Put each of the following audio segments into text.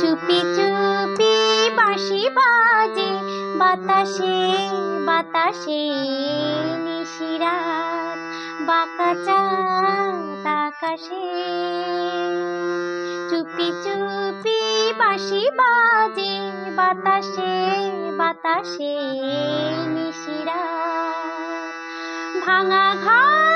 চুপি চুপি বাঁশি বাজে, বাতাসে বাতাসে নিশিরাত বাঁকা আকাশে। চুপি চুপি বাঁশি বাজে, বাতাসে বাতাসে নিশিরাত ভাঙা ঘাট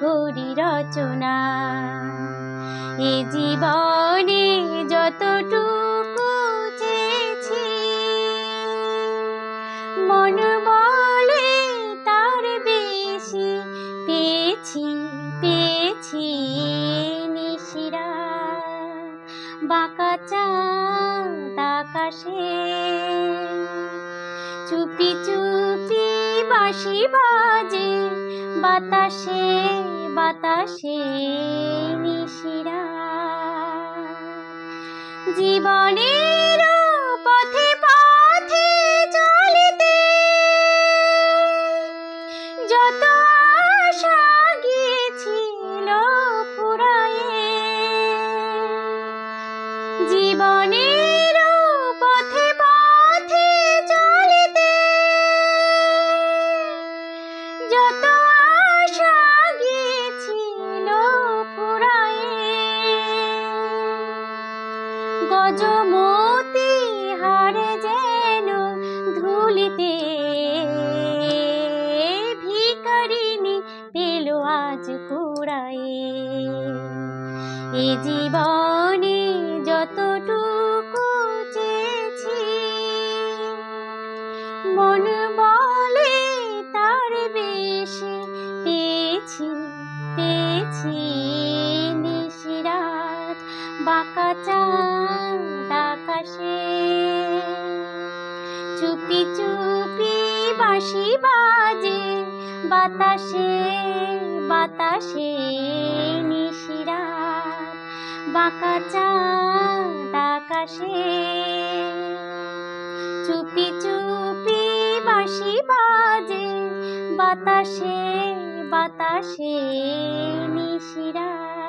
করি রচনা এ জীবনে যতটুকু চেয়েছি, মন বলে তার বেশি পেয়েছি পেয়েছি নিশিরা। বাঁকা চাঁদ আকাশে চুপি চুপি বাঁশি বাজে বাতাসে বাতাসে নিশিরা। জীবনের গজমতি হারে যেন ধুলিতে ভিকারিনী পেল আজ কুড়ায়ে এ জীবনে যতটুকু চেয়েছি, মন বলে তার বেশি পেয়েছি পেয়েছি। বাঁকা চাঁদ আকাশে। চুপি চুপি বাঁশি বাজে, বাতাসে বাতাসে নিশিরা। বাঁকা চাঁদ আকাশে। চুপি চুপি বাঁশি বাজে, বাতাসে বাতাসে নিশিরা।